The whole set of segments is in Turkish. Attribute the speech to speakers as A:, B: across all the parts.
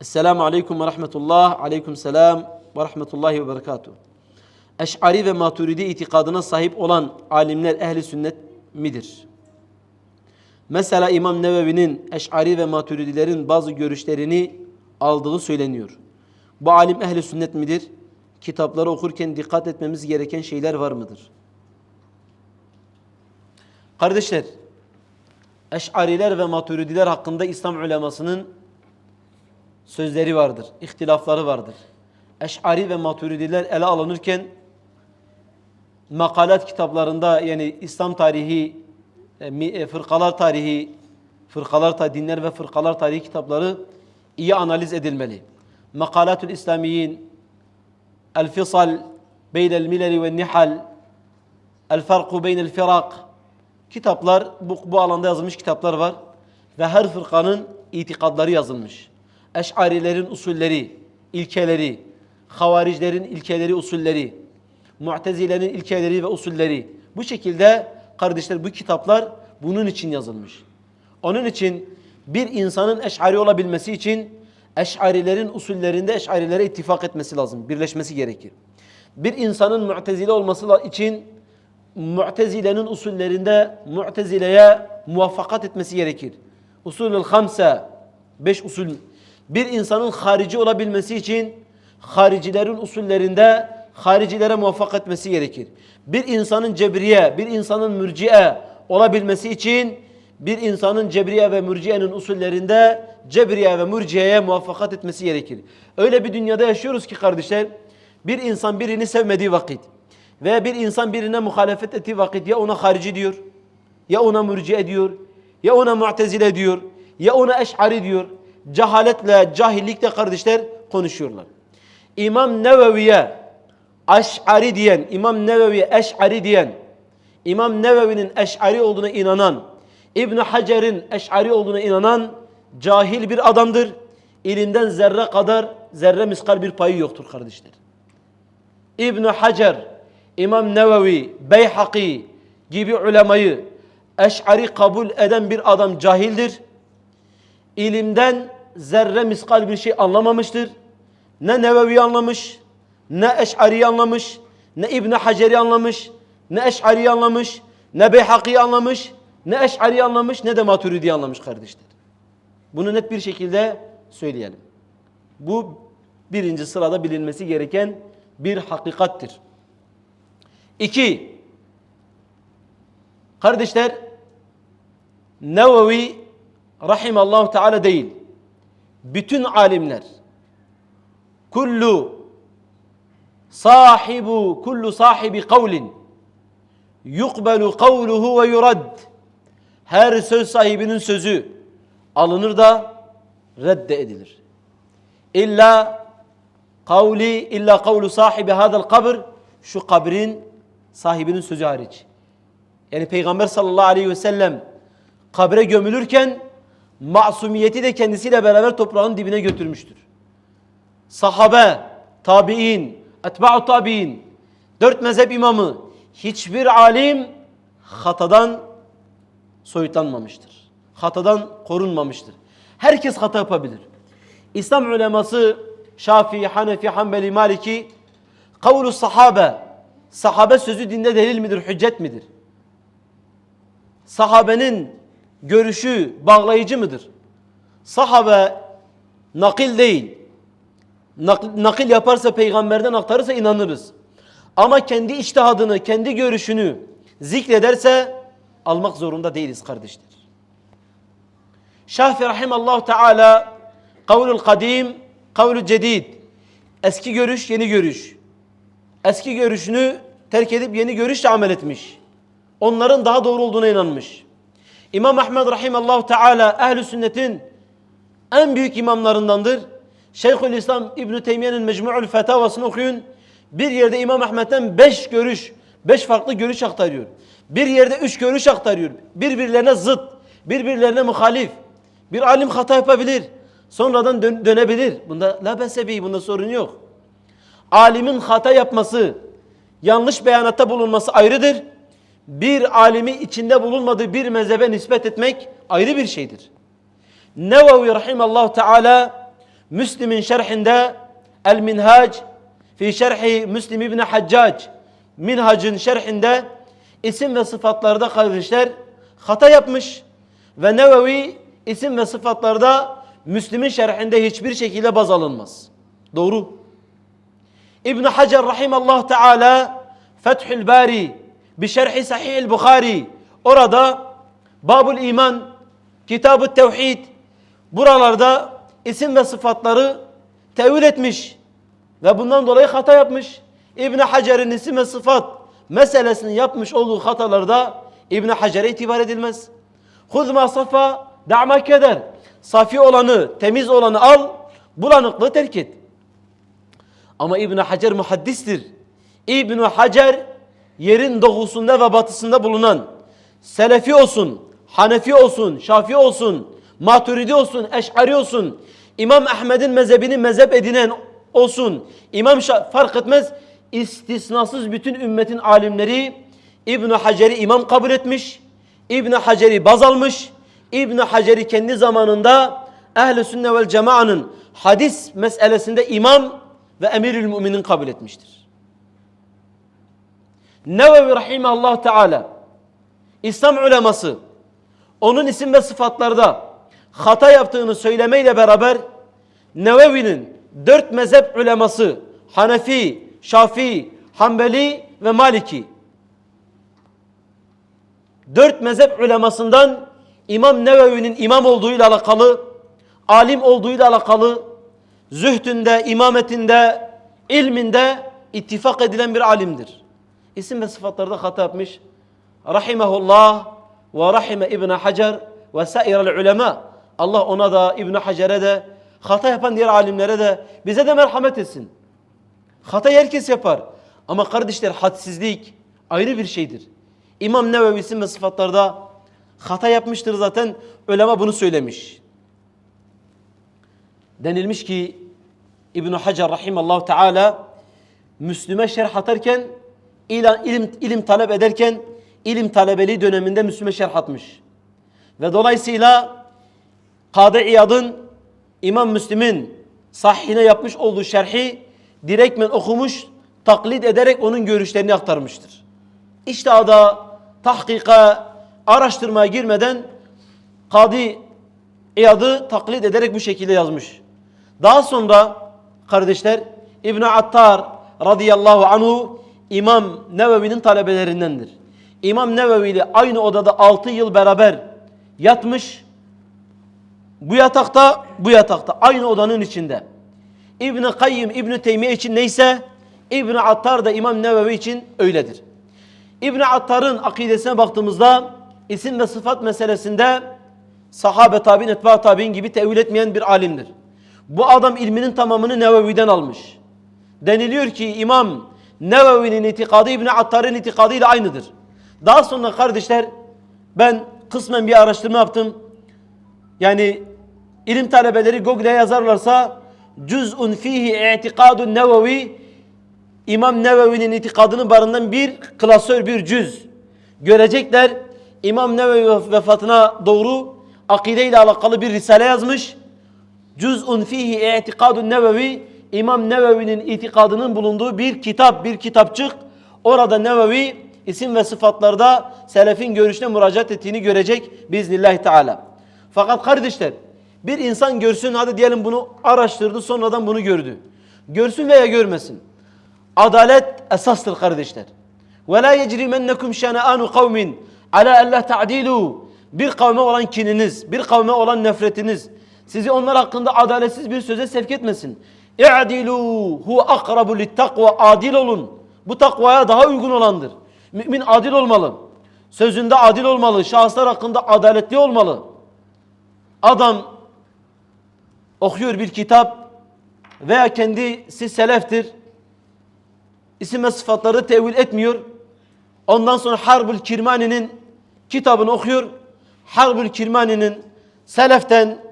A: Esselamu Aleyküm ve Rahmetullah. Aleyküm selam ve Rahmetullahi ve Berekatuhu. Eş'ari ve Maturidi itikadına sahip olan alimler ehli sünnet midir? Mesela İmam Nevevi'nin Eş'ari ve Maturidilerin bazı görüşlerini aldığı söyleniyor. Bu alim ehli sünnet midir? Kitapları okurken dikkat etmemiz gereken şeyler var mıdır? Kardeşler, Eş'ariler ve Maturidiler hakkında İslam ulemasının sözleri vardır, ihtilafları vardır. Eş'ari ve Maturidiler ele alınırken makalat kitaplarında yani İslam tarihi, e, e, fırkalar tarihi, fırkalar dinler ve fırkalar tarihi kitapları iyi analiz edilmeli. Makalatül İslamiyin, El Fisal beynel mileli ve nihal, El Farku beynel firak kitaplar bu, bu alanda yazılmış kitaplar var ve her fırkanın itikadları yazılmış. Eş'arilerin usulleri, ilkeleri, havaricilerin ilkeleri, usulleri, mu'tezilerin ilkeleri ve usulleri. Bu şekilde kardeşler bu kitaplar bunun için yazılmış. Onun için bir insanın eş'ari olabilmesi için eş'arilerin usullerinde eş'arilere ittifak etmesi lazım, birleşmesi gerekir. Bir insanın mu'tezile olması için Mu'tezile'nin usullerinde Mu'tezile'ye muvaffakat etmesi gerekir. Usulül hamse, beş usul. Bir insanın harici olabilmesi için haricilerin usullerinde haricilere muvaffak etmesi gerekir. Bir insanın cebriye, bir insanın mürciye olabilmesi için bir insanın cebriye ve mürciyenin usullerinde cebriye ve mürciyeye muvaffakat etmesi gerekir. Öyle bir dünyada yaşıyoruz ki kardeşler, bir insan birini sevmediği vakit, veya bir insan birine muhalefet ettiği vakit ya ona harici diyor, ya ona mürciye diyor, ya ona mu'tezile diyor, ya ona eş'ari diyor. Cehaletle, cahillikle kardeşler konuşuyorlar. İmam Nevevi'ye eş'ari diyen, İmam Nevevi'ye eş'ari diyen, İmam Nevevi'nin eş'ari olduğuna inanan, İbn Hacer'in eş'ari olduğuna inanan cahil bir adamdır. İlimden zerre kadar, zerre miskal bir payı yoktur kardeşler. İbn Hacer, İmam Nevevi, Beyhaki gibi ulemayı eş'ari kabul eden bir adam cahildir. İlimden zerre miskal bir şey anlamamıştır. Ne Nevevi anlamış, ne eş'ari anlamış, ne İbn Hacer'i anlamış, ne eş'ari anlamış, ne Beyhaki'yi anlamış, ne eş'ari anlamış, ne de Maturidi anlamış kardeşler. Bunu net bir şekilde söyleyelim. Bu birinci sırada bilinmesi gereken bir hakikattir. İki, kardeşler Nevevi rahimallahu teala değil. Bütün alimler kullu sahibu kullu sahibi kavlin yukbelu kavluhu ve yurad her söz sahibinin sözü alınır da redde edilir. İlla kavli illa kavlu sahibi hadal kabr şu kabrin sahibinin sözü hariç. Yani Peygamber sallallahu aleyhi ve sellem kabre gömülürken masumiyeti de kendisiyle beraber toprağın dibine götürmüştür. Sahabe, tabi'in, etba'u tabi'in, dört mezhep imamı hiçbir alim hatadan soyutlanmamıştır. Hatadan korunmamıştır. Herkes hata yapabilir. İslam uleması Şafii, Hanefi, Hanbeli, Maliki kavlu sahabe sahabe sözü dinde delil midir, hüccet midir? Sahabenin görüşü bağlayıcı mıdır? Sahabe nakil değil. Nak- nakil yaparsa peygamberden aktarırsa inanırız. Ama kendi içtihadını, kendi görüşünü zikrederse almak zorunda değiliz kardeşler. Şafi rahimallahu teala kavlul kadim, kavlul cedid. Eski görüş, yeni görüş. Eski görüşünü terk edip yeni görüşle amel etmiş. Onların daha doğru olduğuna inanmış. İmam Ahmed rahimallahu teala ehl sünnetin en büyük imamlarındandır. Şeyhülislam İbn Teymiye'nin Mecmu'ul Fetavasını okuyun. Bir yerde İmam Ahmed'den beş görüş, beş farklı görüş aktarıyor. Bir yerde üç görüş aktarıyor. Birbirlerine zıt, birbirlerine muhalif. Bir alim hata yapabilir. Sonradan dön- dönebilir. Bunda la besebi, bunda sorun yok. Alimin hata yapması, yanlış beyanatta bulunması ayrıdır. Bir alimi içinde bulunmadığı bir mezhebe nispet etmek ayrı bir şeydir. Nevevi rahimallahu teala Müslim'in şerhinde El Minhac fi şerhi Müslim İbni Haccac Minhac'ın şerhinde isim ve sıfatlarda kardeşler hata yapmış ve Nevevi isim ve sıfatlarda Müslim'in şerhinde hiçbir şekilde baz alınmaz. Doğru. İbn Hacer rahimallahu teala Fethül Bari bir şerhi Sahih Bukhari orada Babul İman, Kitab-ı Tevhid buralarda isim ve sıfatları tevil etmiş ve bundan dolayı hata yapmış. İbn Hacer'in isim ve sıfat meselesini yapmış olduğu hatalarda İbn Hacer'e itibar edilmez. Huz ma safa da'ma keder. Safi olanı, temiz olanı al, bulanıklığı terk et. Ama İbn Hacer muhaddistir. İbn Hacer yerin doğusunda ve batısında bulunan Selefi olsun, Hanefi olsun, Şafi olsun, Maturidi olsun, Eş'ari olsun, İmam Ahmed'in mezhebini mezhep edinen olsun, İmam Şa- fark etmez istisnasız bütün ümmetin alimleri İbn Hacer'i imam kabul etmiş, İbn Hacer'i baz almış, İbn Hacer'i kendi zamanında Ehl-i Sünne vel Cemaa'nın hadis meselesinde imam ve emirül müminin kabul etmiştir. Nevevi Rahimahullah Teala İslam uleması onun isim ve sıfatlarda hata yaptığını söylemeyle beraber Nevevi'nin dört mezhep uleması Hanefi, Şafii, Hanbeli ve Maliki dört mezhep ulemasından İmam Nevevi'nin imam olduğuyla alakalı, alim olduğuyla alakalı, zühdünde, imametinde, ilminde ittifak edilen bir alimdir. İsim ve sıfatlarda hata yapmış. Rahimehullah ve rahime İbn Hacer ve sairel ulema. Allah ona da İbn Hacer'e de hata yapan diğer alimlere de bize de merhamet etsin. Hata herkes yapar. Ama kardeşler hadsizlik ayrı bir şeydir. İmam Nevevi isim ve sıfatlarda hata yapmıştır zaten. Ulema bunu söylemiş. Denilmiş ki İbn Hacer rahimallahu teala Müslüme şerh atarken ilan, ilim, ilim talep ederken ilim talebeliği döneminde Müslüme şerh atmış. Ve dolayısıyla Kadı İyad'ın İmam Müslim'in sahihine yapmış olduğu şerhi direktmen okumuş, taklit ederek onun görüşlerini aktarmıştır. İşte ada tahkika, araştırmaya girmeden Kadı İyad'ı taklit ederek bu şekilde yazmış. Daha sonra kardeşler İbn Attar radıyallahu anhu İmam Nevevi'nin talebelerindendir. İmam Nevevi ile aynı odada 6 yıl beraber yatmış. Bu yatakta, bu yatakta aynı odanın içinde. İbn Kayyim İbn Teymiye için neyse İbn Attar da İmam Nevevi için öyledir. İbn Attar'ın akidesine baktığımızda isim ve sıfat meselesinde sahabe tabi'in, etba tabi'in gibi tevil etmeyen bir alimdir. Bu adam ilminin tamamını Nevevi'den almış. Deniliyor ki İmam Nevevi'nin itikadı İbn Attar'ın itikadı ile aynıdır. Daha sonra kardeşler ben kısmen bir araştırma yaptım. Yani ilim talebeleri Google'e yazarlarsa cüz'un fihi i'tikadun nevevi İmam Nevevi'nin itikadını barındıran bir klasör, bir cüz. Görecekler İmam Nevevi vefatına doğru akide ile alakalı bir risale yazmış. Cüz'un fihi i'tikadun nevevi İmam Nevevi'nin itikadının bulunduğu bir kitap, bir kitapçık. Orada Nevevi isim ve sıfatlarda selefin görüşüne müracaat ettiğini görecek biiznillahü teala. Fakat kardeşler bir insan görsün hadi diyelim bunu araştırdı sonradan bunu gördü. Görsün veya görmesin. Adalet esastır kardeşler. Ve la yecrimennekum şena'anu kavmin ala alla ta'dilu. Bir kavme olan kininiz, bir kavme olan nefretiniz sizi onlar hakkında adaletsiz bir söze sevk etmesin. İ'dilu hu akrabu littakva adil olun. Bu takvaya daha uygun olandır. Mümin adil olmalı. Sözünde adil olmalı. Şahıslar hakkında adaletli olmalı. Adam okuyor bir kitap veya kendisi seleftir. İsim ve sıfatları tevil etmiyor. Ondan sonra Harbul Kirmani'nin kitabını okuyor. Harbul Kirmani'nin seleften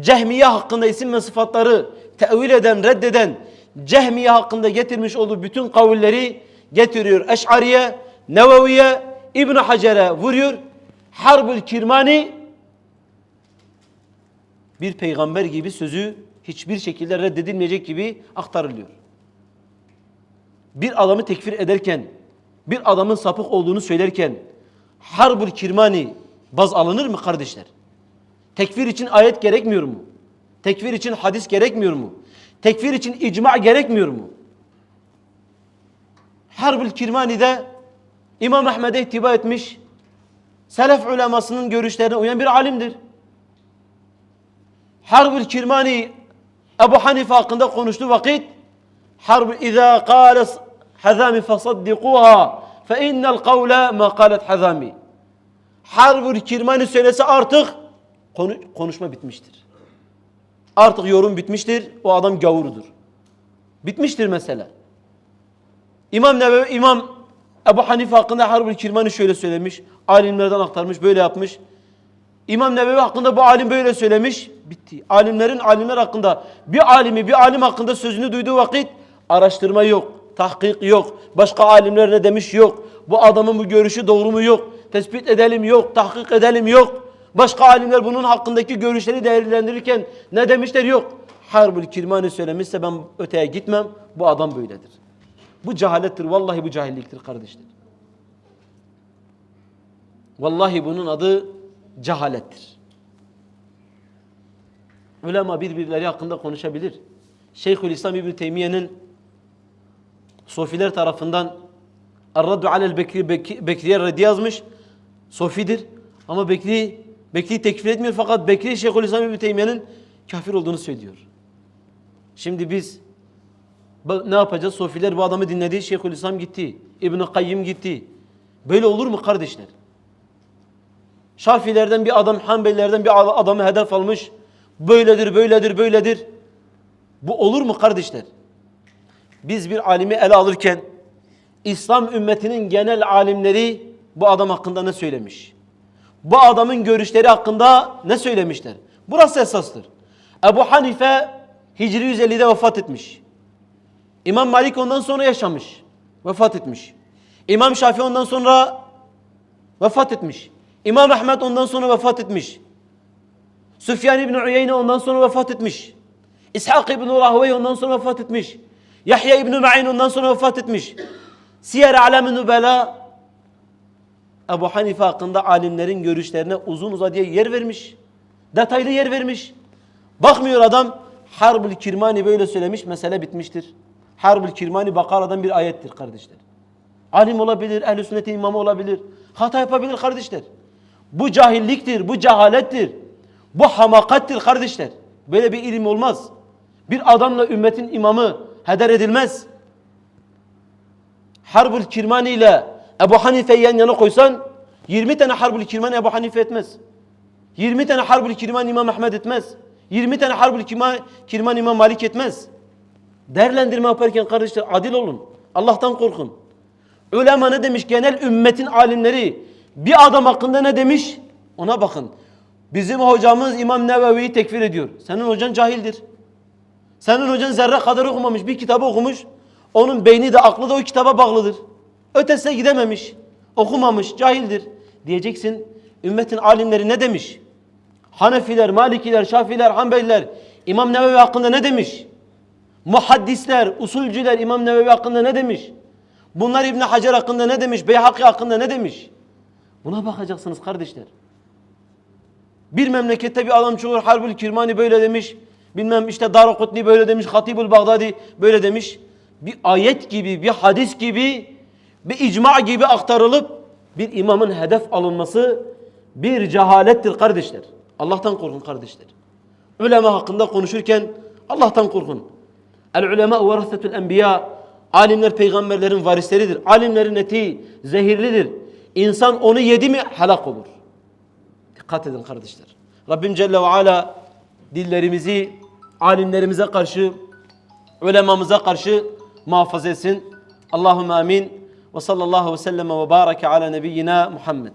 A: Cehmiye hakkında isim ve sıfatları tevil eden, reddeden Cehmiye hakkında getirmiş olduğu bütün kavulleri getiriyor. Eş'ariye, Neveviye, İbn Hacer'e vuruyor. Harbul Kirmani bir peygamber gibi sözü hiçbir şekilde reddedilmeyecek gibi aktarılıyor. Bir adamı tekfir ederken, bir adamın sapık olduğunu söylerken harbul kirmani baz alınır mı kardeşler? Tekfir için ayet gerekmiyor mu? Tekfir için hadis gerekmiyor mu? Tekfir için icma gerekmiyor mu? Harbul Kirmani'de İmam Ahmed'e ittiba etmiş, Selef ulemasının görüşlerine uyan bir alimdir. Harbul Kirmani Ebu Hanife hakkında konuştuğu vakit Harb İza qâle Hazami fasaddikuha fe innel kavle ma kâlet Hazami Harbul Kirmani söylese artık konu, konuşma bitmiştir. Artık yorum bitmiştir. O adam gavurudur. Bitmiştir mesela. İmam Nevevi, İmam Ebu Hanife hakkında Harbul Kirmani şöyle söylemiş. Alimlerden aktarmış, böyle yapmış. İmam Nevevi hakkında bu alim böyle söylemiş. Bitti. Alimlerin alimler hakkında bir alimi bir alim hakkında sözünü duyduğu vakit araştırma yok, tahkik yok. Başka alimler ne demiş yok. Bu adamın bu görüşü doğru mu yok. Tespit edelim yok, tahkik edelim yok. Başka alimler bunun hakkındaki görüşleri değerlendirirken ne demişler yok. Harbul Kirmani söylemişse ben öteye gitmem. Bu adam böyledir. Bu cehalettir. Vallahi bu cahilliktir kardeşler. Vallahi bunun adı cehalettir. Ulema birbirleri hakkında konuşabilir. Şeyhülislam İbn Teymiye'nin Sofiler tarafından Ar-Raddu alel Bekri, Bekri, Bekriye reddi yazmış. Sofidir. Ama Bekri, Bekri'yi tekfir etmiyor fakat Bekri Şeyhülislam İbn Teymiye'nin kafir olduğunu söylüyor. Şimdi biz ne yapacağız? Sofiler bu adamı dinledi. Şeyhülislam gitti. İbn-i Kayyim gitti. Böyle olur mu kardeşler? Şafilerden bir adam, Hanbelilerden bir adamı hedef almış. Böyledir, böyledir, böyledir. Bu olur mu kardeşler? Biz bir alimi ele alırken İslam ümmetinin genel alimleri bu adam hakkında ne söylemiş? Bu adamın görüşleri hakkında ne söylemişler? Burası esastır. Ebu Hanife Hicri 150'de vefat etmiş. İmam Malik ondan sonra yaşamış. Vefat etmiş. İmam Şafii ondan sonra vefat etmiş. İmam Ahmet ondan sonra vefat etmiş. Süfyan İbni Uyeyne ondan sonra vefat etmiş. İshak İbni Rahvey ondan sonra vefat etmiş. Yahya İbni Ma'in ondan sonra vefat etmiş. Siyer Alem-i Ebu Hanife hakkında alimlerin görüşlerine uzun uzadıya yer vermiş. Detaylı yer vermiş. Bakmıyor adam Harbül Kirmani böyle söylemiş mesele bitmiştir. Harbül Kirmani Bakara'dan bir ayettir kardeşler. Alim olabilir, ehl-i sünnetin imamı olabilir. Hata yapabilir kardeşler. Bu cahilliktir, bu cehalettir. Bu hamakattir kardeşler. Böyle bir ilim olmaz. Bir adamla ümmetin imamı heder edilmez. Harbül Kirmani ile Ebu Hanife'yi yan yana koysan 20 tane Harbül Kirmani Ebu Hanife etmez. 20 tane Harbül Kirmani İmam Ahmed etmez. 20 tane Harbül Kirmani, Kirmani İmam Malik etmez. Değerlendirme yaparken kardeşler adil olun. Allah'tan korkun. Ulema ne demiş? Genel ümmetin alimleri bir adam hakkında ne demiş? Ona bakın. Bizim hocamız İmam Nevevi'yi tekfir ediyor. Senin hocan cahildir. Senin hocan zerre kadar okumamış. Bir kitabı okumuş. Onun beyni de aklı da o kitaba bağlıdır. Ötesine gidememiş. Okumamış. Cahildir. Diyeceksin. Ümmetin alimleri ne demiş? Hanefiler, Malikiler, Şafiler, Hanbeliler İmam Nevevi hakkında ne demiş? Muhaddisler, usulcüler İmam Nevevi hakkında ne demiş? Bunlar İbn Hacer hakkında ne demiş? Beyhaki hakkında ne demiş? Buna bakacaksınız kardeşler. Bir memlekette bir adam çıkıyor Harbül Kirmani böyle demiş. Bilmem işte Darukutni böyle demiş. Hatibül Bağdadi böyle demiş. Bir ayet gibi, bir hadis gibi, bir icma gibi aktarılıp bir imamın hedef alınması bir cehalettir kardeşler. Allah'tan korkun kardeşler. Ulema hakkında konuşurken Allah'tan korkun. El ulema verasetul enbiya. Alimler peygamberlerin varisleridir. Alimlerin eti zehirlidir. İnsan onu yedi mi helak olur. Dikkat edin kardeşler. Rabbim Celle ve Ala dillerimizi alimlerimize karşı, ulemamıza karşı muhafaza etsin. Allahümme amin. Ve sallallahu ve sellem ve baraka ala nebiyyina Muhammed.